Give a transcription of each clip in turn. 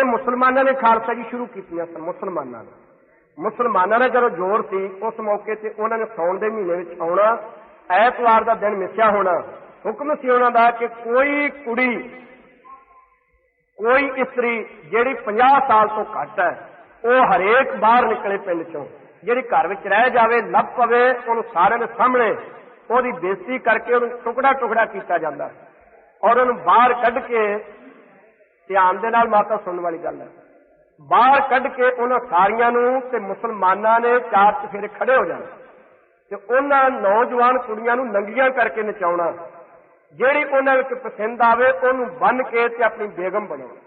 ਇਹ ਮੁਸਲਮਾਨਾਂ ਨੇ ਖਾਲਸਾ ਜੀ ਸ਼ੁਰੂ ਕੀਤੀਆਂ ਸਨ, ਮੁਸਲਮਾਨਾਂ ਨੇ। ਮੁਸਲਮਾਨਾਂ ਦਾ ਜਦੋਂ ਜ਼ੋਰ ਸੀ, ਉਸ ਮੌਕੇ ਤੇ ਉਹਨਾਂ ਨੇ ਸੌਣ ਦੇ ਮਹੀਨੇ ਵਿੱਚ ਆਉਣਾ, ਐਤਵਾਰ ਦਾ ਦਿਨ ਮਿਸਿਆ ਹੋਣਾ। ਹੁਕਮ ਸੀ ਉਹਨਾਂ ਦਾ ਕਿ ਕੋਈ ਕੁੜੀ, ਕੋਈ ਇਸਤਰੀ ਜਿਹੜੀ 50 ਸਾਲ ਤੋਂ ਘੱਟ ਹੈ, ਉਹ ਹਰੇਕ ਬਾਹਰ ਨਿਕਲੇ ਪਿੰਡ ਚੋਂ, ਜਿਹੜੀ ਘਰ ਵਿੱਚ ਰਹਿ ਜਾਵੇ, ਲੱਭ ਪਵੇ, ਉਹਨੂੰ ਸਾਰਿਆਂ ਦੇ ਸਾਹਮਣੇ ਉਹਦੀ ਬੇਇੱਜ਼ਤੀ ਕਰਕੇ ਉਹਨੂੰ ਟੁਕੜਾ ਟੁਕੜਾ ਕੀਤਾ ਜਾਂਦਾ। ਔਰ ਉਹਨੂੰ ਬਾਹਰ ਕੱਢ ਕੇ ਧਿਆਨ ਦੇ ਨਾਲ ਮਾਤਾ ਸੁਣਨ ਵਾਲੀ ਗੱਲ ਹੈ ਬਾਹਰ ਕੱਢ ਕੇ ਉਹਨਾਂ ਸਾਰੀਆਂ ਨੂੰ ਤੇ ਮੁਸਲਮਾਨਾਂ ਨੇ ਚਾਰ ਚਫੇਰੇ ਖੜੇ ਹੋ ਜਾਣਾ ਤੇ ਉਹਨਾਂ ਨੌਜਵਾਨ ਕੁੜੀਆਂ ਨੂੰ ਨੰਗੀਆਂ ਕਰਕੇ ਨਚਾਉਣਾ ਜਿਹੜੀ ਉਹਨਾਂ ਵਿੱਚ ਪਸੰਦ ਆਵੇ ਉਹਨੂੰ ਬੰਨ ਕੇ ਤੇ ਆਪਣੀ ਬੇਗਮ ਬਣਾਉਣਾ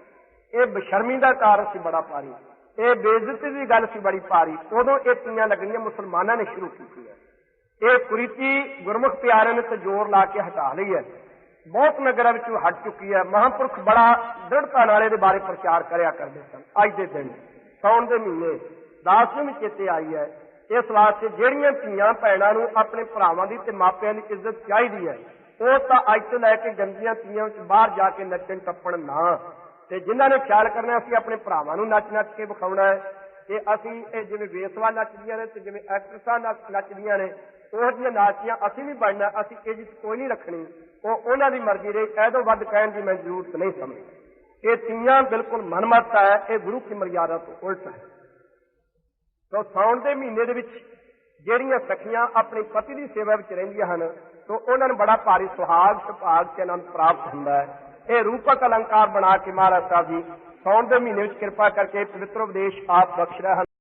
ਇਹ ਬਸ਼ਰਮੀ ਦਾ ਕਾਰਨ ਸੀ ਬੜਾ ਭਾਰੀ ਇਹ ਬੇਇੱਜ਼ਤੀ ਦੀ ਗੱਲ ਸੀ ਬੜੀ ਭਾਰੀ ਉਦੋਂ ਇਹ ਤੀਆਂ ਲੱਗਣੀਆਂ ਮੁਸਲਮਾਨਾਂ ਨੇ ਸ਼ੁਰੂ ਕੀਤੀਆਂ ਇਹ ਕੁਰੀਤੀ ਗੁਰਮੁਖ ਪਿਆਰਿਆਂ ਨੇ ਤੇ ਜ਼ੋਰ ਲਾ ਕੇ ਹਟਾ ਲਈ ਹੈ ਬਹੁਤ ਨਗਰਾਂ ਵਿੱਚੋਂ ਹਟ ਚੁੱਕੀ ਹੈ। ਮਹਾਂਪੁਰਖ ਬੜਾ ਦ੍ਰਿੜਤਾ ਨਾਲ ਇਹਦੇ ਬਾਰੇ ਪ੍ਰਚਾਰ ਕਰਿਆ ਕਰਦੇ ਸਨ। ਅੱਜ ਦੇ ਦਿਨ, ਸੌਣ ਦੇ ਮਹੀਨੇ ਦਾਸਵੀਂ ਚੇਤੇ ਆਈ ਹੈ। ਇਸ ਵਾਸਤੇ ਜਿਹੜੀਆਂ ਧੀਆਂ ਭੈਣਾਂ ਨੂੰ ਆਪਣੇ ਭਰਾਵਾਂ ਦੀ ਤੇ ਮਾਪਿਆਂ ਦੀ ਇੱਜ਼ਤ ਚਾਹੀਦੀ ਹੈ, ਉਹ ਤਾਂ ਅੱਜ ਤੋਂ ਲੈ ਕੇ ਗੰਦੀਆਂ ਧੀਆਂ ਵਿੱਚ ਬਾਹਰ ਜਾ ਕੇ ਨੱਚਣ ਟੱਪਣ ਨਾ। ਤੇ ਜਿਨ੍ਹਾਂ ਨੇ ਖਿਆਲ ਕਰਨਾ ਅਸੀਂ ਆਪਣੇ ਭਰਾਵਾਂ ਨੂੰ ਨੱਚ ਨੱਚ ਕੇ ਵਿਖਾਉਣਾ ਹੈ। ਤੇ ਅਸੀਂ ਇਹ ਜਿਵੇਂ ਵੇਸਵਾ ਨੱਚਦੀਆਂ ਨੇ ਤੇ ਜਿਵੇਂ ਐਕਟਰਸਾਂ ਨੱਚ- ਨੱਚਦੀਆਂ ਨੇ, ਉਹ ਜਿਹੀਆਂ ਨਾਚੀਆਂ ਅਸੀਂ ਵੀ ਬਣਨਾ ਅਸੀਂ ਇਹ ਜਿੱਤ ਕੋਈ ਨਹੀਂ ਰੱਖਣੀ। ਉਹ ਉਹਨਾਂ ਦੀ ਮਰਜ਼ੀ ਰਹੀ, ਇਹ ਤੋਂ ਵੱਧ ਕਹਿਣ ਦੀ ਮੈਂ ਜ਼ਰੂਰਤ ਨਹੀਂ ਸਮਝਦਾ। ਇਹ ਤੀਆਂ ਬਿਲਕੁਲ ਮਨਮਤ ਹੈ, ਇਹ ਗੁਰੂ ਕੀ ਮਰਿਆਦਾ ਤੋਂ ਉਲਟ ਹੈ। ਤੋ ਸਾਉਣ ਦੇ ਮਹੀਨੇ ਦੇ ਵਿੱਚ ਜਿਹੜੀਆਂ ਸਖੀਆਂ ਆਪਣੇ ਪਤੀ ਦੀ ਸੇਵਾ ਵਿੱਚ ਰਹਿੰਦੀਆਂ ਹਨ, ਤੋ ਉਹਨਾਂ ਨੂੰ ਬੜਾ ਭਾਰੀ ਸੁਹਾਗ ਸੁਭਾਗ ਤੇ ਆਨੰਦ ਪ੍ਰਾਪਤ ਹੁੰਦਾ ਹੈ। ਇਹ ਰੂਪਕ ਅਲੰਕਾਰ ਬਣਾ ਕੇ ਮਹਾਰਾਜ ਸਾਹਿਬ ਜੀ, ਸਾਉਣ ਦੇ ਮਹੀਨੇ ਵਿੱਚ ਕਿਰਪਾ ਕਰਕੇ ਪਵਿੱਤਰ ਉਪਦੇਸ਼ ਆਪ ਬਖਸ਼ ਰਹੇ ਹਨ।